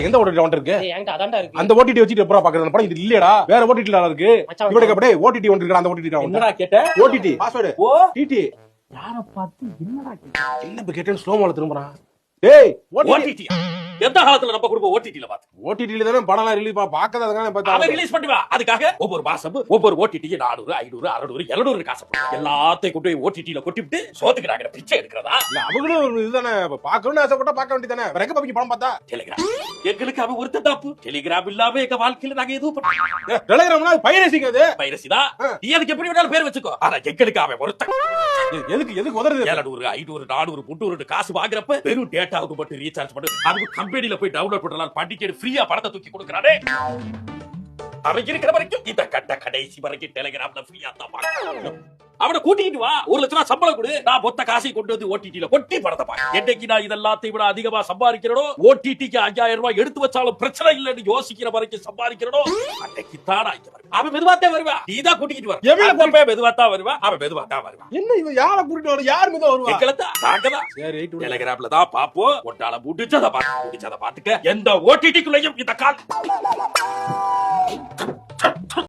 எந்த ஓடிடி ஒன்று இருக்கு? ஏய், என்கிட்ட அதான்டா இருக்கு. அந்த ஓடிடி வச்சுட்டு எப்பறம் பாக்குறது? படம் இது இல்லையடா. வேற ஓடிடி இருக்கு. இவனுக்கு அப்படியே ஓடிடி ஒன்று இருக்கு அந்த ஓடிடி என்னடா கேட்ட? ஓடிடி. Password O TT. யார பார்த்து என்னடா கேட்ட? என்ன இப்ப கேட்டேன்னு ஸ்லோ மோல திரும்புறான் டேய் ஓடிடி. எந்த காலத்துல நம்ம குடும்பம் ஓடிடில பார்த்து? ஓடிடில தானே படம் எல்லாம் ரிலீஸ் பாக்கறது அதுக்கான அவன் பார்த்தா ரிலீஸ் பண்ணுவா அதுக்காக ஒவ்வொரு மாசமும் ஒவ்வொரு ஓடிடிக்கு நானூறு ஐநூறு அறுநூறு எழுநூறு காசு. எல்லாத்தையும் கொண்டு போய் ஓடிடில கொட்டிவிட்டு சோத்துக்கு நாங்க பிச்சை எடுக்கிறதா? இல்ல அவங்களும் ஒரு இதுதானே. இப்ப பாக்கணும்னு ஆசைப்பட்டா பார்க்க வேண்டியதானே வேற எங்க பாப்பீங்க படம் பார்த்தா? டெலிகிராம். எங்களுக்கு அவன் ஒருத்த தாப்பு டெலிகிராம் இல்லாம எங்க வாழ்க்கையில நாங்க எதுவும் பண்ண டெலிகிராம்னா பைரசிங்க அது. பைரசிதா? நீ அதுக்கு எப்படி வேணாலும் பேர் வச்சுக்கோ. ஆனா எங்களுக்கு அவன் ஒருத்தன். எ- எதுக்கு எதுக்கு உதறது? ஏழநூறு ஐநூறு நானூறு முன்னூறு காசு வாங்குறப்ப வெறும் டேட்டாவுக்கு மட்டும் ரீசார்ஜ் பண்ணு. அதுக்கு கம்பெனில போய் டவுன்லோட் பண்ணலாம் பண்ணிட்டு ஃப்ரீயா பணத்தை தூக்கி கொடுக்குறானே. அவன் இருக்கிற வரைக்கும் இந்த கட்ட கடைசி வரைக்கும் டெலிகிராம்ல ஃப்ரீயா தான். அவனை கூட்டிட்டு வா. ஒரு லட்சம் ரூபாய் சம்பளம் கொடு. நான் மொத்த காசை கொண்டு வந்து ஓடிடில கொட்டி படத்தை பாக்க என்னைக்கு நான் இதெல்லாத்தையும் விட அதிகமா சம்பாதிக்கிறனோ ஓடிடிக்கு அஞ்சாயிரம் ரூபாய் எடுத்து வச்சாலும் பிரச்சனை இல்லைன்னு யோசிக்கிற வரைக்கும் சம்பாதிக்கிறனோ அன்னைக்கு தான் இங்க வருவேன். அவன் மெதுவா தான் வருவா நீ தான் கூட்டிட்டு வர. எவ்வளவு அந்த பையன் மெதுவா தான் வருவா அவன் மெதுவா தான் வருவா என்ன இவன் யார கூட்டிட்டு வர யார் மீது வருவா? எங்களை தான் நாங்க தான் சரி. டெலிகிராம்ல தான் பாப்போம் ஒட்டால முடிச்சத பாத்து முடிச்சத பாத்துக்க எந்த ஓடிடிக்குள்ளேயும் இந்த கால்